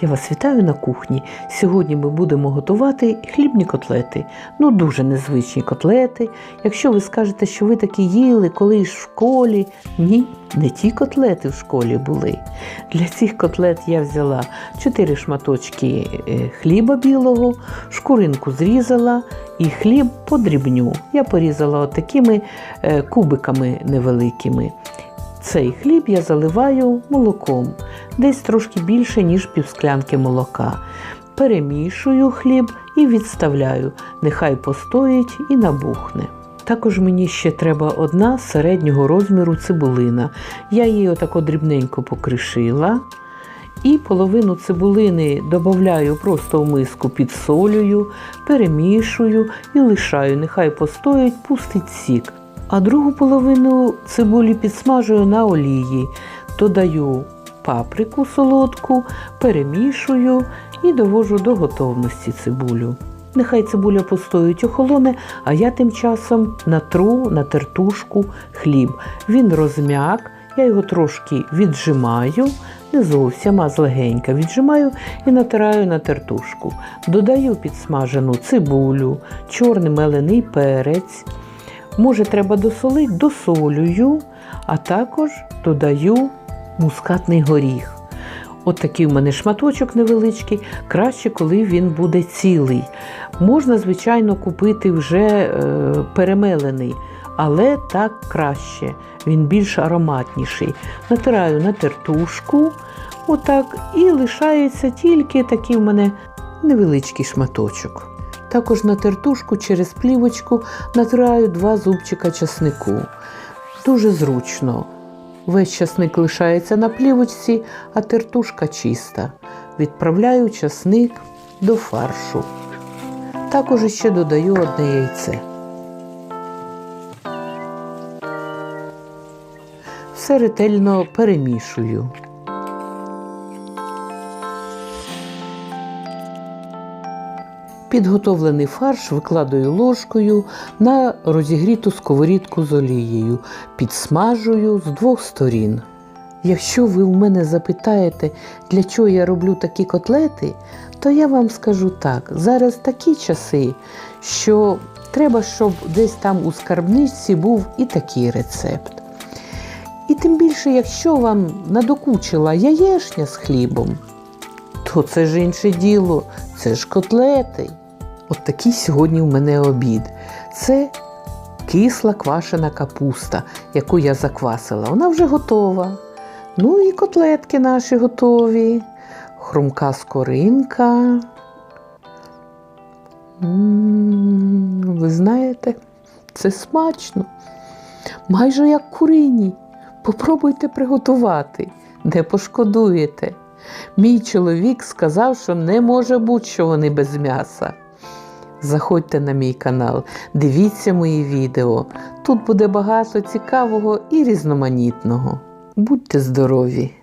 Я вас вітаю на кухні. Сьогодні ми будемо готувати хлібні котлети. Ну, дуже незвичні котлети. Якщо ви скажете, що ви такі їли колись в школі, ні, не ті котлети в школі були. Для цих котлет я взяла 4 шматочки е, хліба білого, шкуринку зрізала і хліб подрібню. Я порізала отакими е, кубиками невеликими. Цей хліб я заливаю молоком, десь трошки більше, ніж півсклянки молока. Перемішую хліб і відставляю, нехай постоїть і набухне. Також мені ще треба одна середнього розміру цибулина. Я її отако дрібненько покришила. І половину цибулини додаю просто в миску, підсолюю, перемішую і лишаю, нехай постоїть, пустить сік. А другу половину цибулі підсмажую на олії, додаю паприку солодку, перемішую і довожу до готовності цибулю. Нехай цибуля постоїть охолоне, а я тим часом натру на тертушку хліб. Він розм'як, я його трошки віджимаю, не зовсім, а злегенька віджимаю і натираю на тертушку. Додаю підсмажену цибулю, чорний мелений перець. Може, треба досолити, досолюю, а також додаю мускатний горіх. От такий в мене шматочок невеличкий, краще, коли він буде цілий. Можна, звичайно, купити вже е, перемелений, але так краще, він більш ароматніший. Натираю на тертушку, отак, і лишається тільки такий в мене невеличкий шматочок. Також на тертушку через плівочку натираю два зубчика часнику. Дуже зручно. Весь часник лишається на плівочці, а тертушка чиста. Відправляю часник до фаршу. Також ще додаю одне яйце. Все ретельно перемішую. Підготовлений фарш викладаю ложкою на розігріту сковорідку з олією, підсмажую з двох сторін. Якщо ви в мене запитаєте, для чого я роблю такі котлети, то я вам скажу так: зараз такі часи, що треба, щоб десь там у скарбничці був і такий рецепт. І тим більше, якщо вам надокучила яєшня з хлібом, то це ж інше діло, це ж котлети. От такий сьогодні в мене обід. Це кисла квашена капуста, яку я заквасила. Вона вже готова. Ну і котлетки наші готові. Хрумка скоринка. Ви знаєте, це смачно. Майже як курині. Попробуйте приготувати, не пошкодуєте. Мій чоловік сказав, що не може бути, що вони без м'яса. Заходьте на мій канал, дивіться мої відео. Тут буде багато цікавого і різноманітного. Будьте здорові!